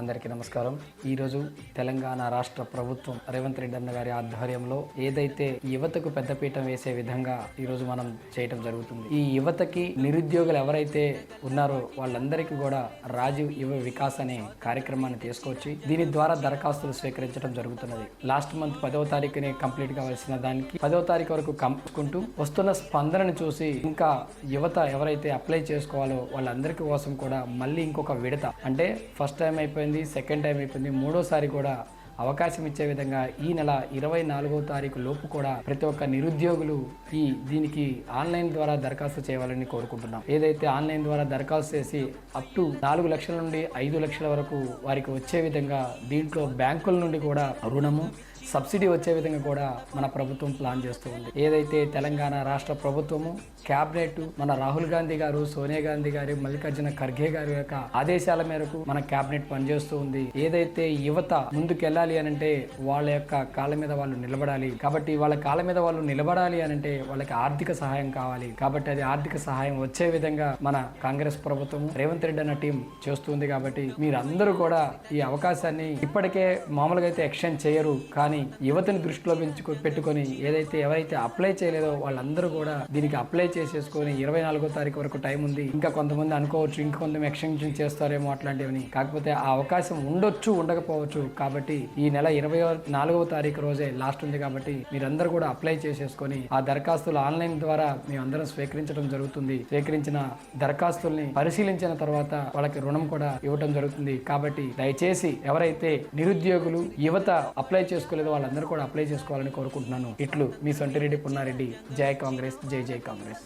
అందరికీ నమస్కారం. ఈరోజు తెలంగాణ రాష్ట్ర ప్రభుత్వం రేవంత్ రెడ్డి అన్న గారి ఆధ్వర్యంలో ఏదైతే యువతకు పెద్దపీఠం వేసే విధంగా ఈరోజు మనం చేయటం జరుగుతుంది. ఈ యువతకి నిరుద్యోగులు ఎవరైతే ఉన్నారో వాళ్ళందరికీ కూడా రాజీవ్ యువ వికాస్ అనే కార్యక్రమాన్ని తీసుకొచ్చి దీని ద్వారా దరఖాస్తులు స్వీకరించడం జరుగుతున్నది. లాస్ట్ మంత్ పదవ తారీఖునే కంప్లీట్ కావాల్సిన దానికి పదవ తారీఖు వరకు కంపుకుంటూ వస్తున్న స్పందనను చూసి ఇంకా యువత ఎవరైతే అప్లై చేసుకోవాలో వాళ్ళందరికీ కోసం కూడా మళ్ళీ ఇంకొక విడత. అంటే ఫస్ట్ టైం అయిపోయింది సెకండ్ టైం అయిపోయింది మూడోసారి కూడా అవకాశం ఇచ్చే విధంగా ఈ నెల ఇరవై నాలుగో తారీఖు లోపు కూడా ప్రతి ఒక్క నిరుద్యోగులు ఈ దీనికి ఆన్లైన్ ద్వారా దరఖాస్తు చేయాలని కోరుకుంటున్నాం. ఏదైతే ఆన్లైన్ ద్వారా దరఖాస్తు చేసి అప్ టు నాలుగు లక్షల నుండి ఐదు లక్షల వరకు వారికి వచ్చే విధంగా దీంట్లో బ్యాంకుల నుండి కూడా రుణము సబ్సిడీ వచ్చే విధంగా కూడా మన ప్రభుత్వం ప్లాన్ చేస్తూ ఉంది. ఏదైతే తెలంగాణ రాష్ట్ర ప్రభుత్వము క్యాబినెట్ మన రాహుల్ గాంధీ గారు సోనియా గాంధీ గారు మల్లికార్జున ఖర్గే గారి యొక్క ఆదేశాల మేరకు మన క్యాబినెట్ పనిచేస్తూ ఉంది. ఏదైతే యువత ముందుకెళ్ళాలి అని అంటే వాళ్ళ యొక్క కాళ్ళ మీద వాళ్ళు నిలబడాలి. కాబట్టి వాళ్ళ కాళ్ళ మీద వాళ్ళు నిలబడాలి అని అంటే వాళ్ళకి ఆర్థిక సహాయం కావాలి. కాబట్టి అది ఆర్థిక సహాయం వచ్చే విధంగా మన కాంగ్రెస్ ప్రభుత్వం రేవంత్ రెడ్డి అన్న టీం చేస్తుంది కాబట్టి మీరందరూ కూడా ఈ అవకాశాన్ని ఇప్పటికే మామూలుగా అయితే ఎక్స్టెండ్ చేయరు. కానీ యువతని దృష్టిలో పెంచుకు పెట్టుకొని ఏదైతే ఎవరైతే అప్లై చేయలేదో వాళ్ళందరూ కూడా దీనికి అప్లై చేసేసుకొని ఇరవై నాలుగో తారీఖు వరకు టైం ఉంది. ఇంకా కొంతమంది అనుకోవచ్చు ఇంకా కొంత ఎక్స్టెన్షన్ చేస్తారేమో అట్లాంటివి కాకపోతే ఆ అవకాశం ఉండొచ్చు ఉండకపోవచ్చు. కాబట్టి ఈ నెల ఇరవై నాలుగవ తారీఖు రోజే లాస్ట్ ఉంది కాబట్టి మీరందరూ కూడా అప్లై చేసేసుకొని ఆ దరఖాస్తులు ఆన్లైన్ ద్వారా మేము అందరం స్వీకరించడం జరుగుతుంది. స్వీకరించిన దరఖాస్తుల్ని పరిశీలించిన తర్వాత వాళ్ళకి రుణం కూడా ఇవ్వడం జరుగుతుంది. కాబట్టి దయచేసి ఎవరైతే నిరుద్యోగులు యువత అప్లై చేసుకోలేదు వాళ్ళందరూ కూడా అప్లై చేసుకోవాలని కోరుకుంటున్నాను. ఇట్లు మీ సొంటిరెడ్డి పున్నారెడ్డి. జై కాంగ్రెస్ జై జై కాంగ్రెస్.